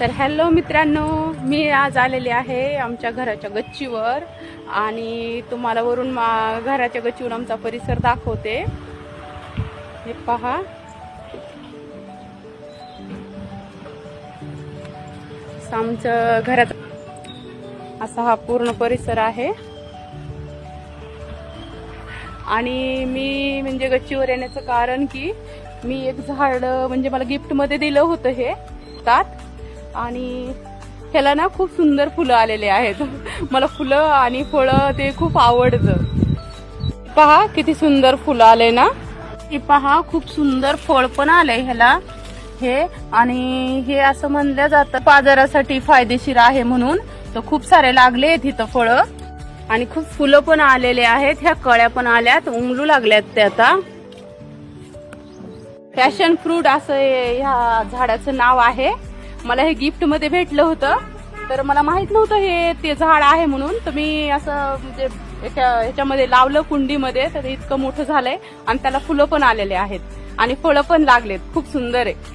तर हॅलो मित्रांनो मी आज आलेले आहे आमच्या घराच्या गच्चीवर आणि तुम्हाला वरून मा- घराच्या गच्चीवर आमचा परिसर दाखवते. हे पहा. असं आमचं घरात असा हा पूर्ण परिसर आहे. आणि मी म्हणजे गच्चीवर येण्याचं कारण की मी एक झाड म्हणजे मला गिफ्टमध्ये दिलं होतं हे तात आणि ह्याला ना खूप सुंदर फुलं आलेले आहेत. मला फुलं आणि फळं ते खूप आवडतं. पहा किती सुंदर फुलं आले ना. हे पहा खूप सुंदर फळ पण आलंय ह्याला. हे आणि हे असं म्हणलं जातं बाजारासाठी फायदेशीर आहे म्हणून. तर खूप सारे लागले आहेत इथं फळं. आणि खूप फुलं पण आलेले आहेत. ह्या कळ्या पण आल्यात उमलू लागल्यात ते आता. पॅशन फ्रूट असं ह्या झाडाचं नाव आहे. मला हे गिफ्टमध्ये भेटलं होतं. तर मला माहीत नव्हतं हे ते झाड आहे म्हणून. तर मी असं म्हणजे याच्या- ह्याच्यामध्ये लावलं कुंडीमध्ये. तर इतकं मोठं झालंय. आणि त्याला फुलं पण आलेले आहेत. आणि फळं पण लागलेत. खूप सुंदर आहे.